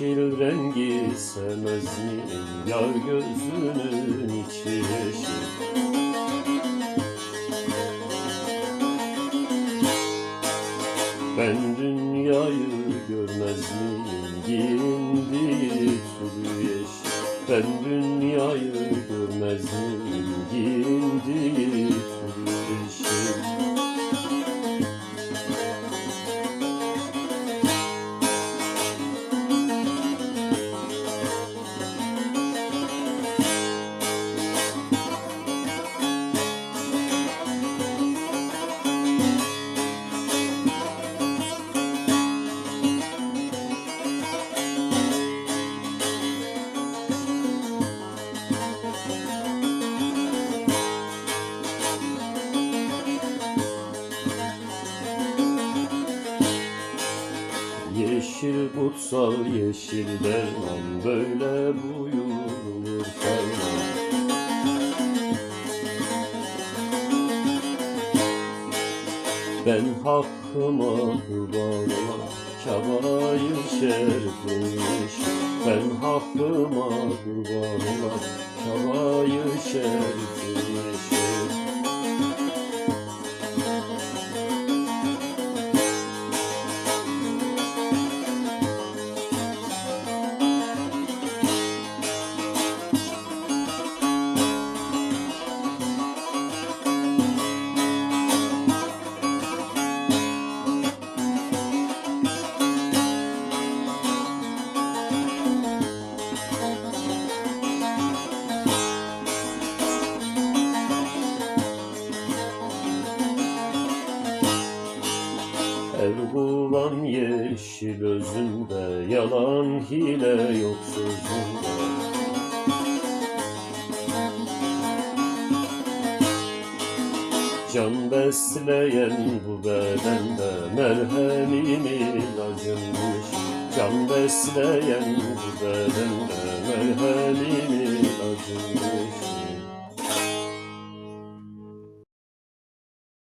yeşil rengi sevmez miyim Yar gözünün içi yeşil. Ben dünyayı görmez miyim Giyindiği tülü yeşil. Ben dünyayı görmez miyim Giyindiği kutsal yeşil derman Böyle buyurulur ferman Ben hakkıma kurban olan Kabayı şerifmiş. Ben hakkıma kurban olan Kabayı şerifmiş Ev bulan yeşil özünde Yalan hile yok sözünde. Can besleyen bu bedende Merhemin ilacınmış Can besleyen bu bedende Merhemin ilacınmış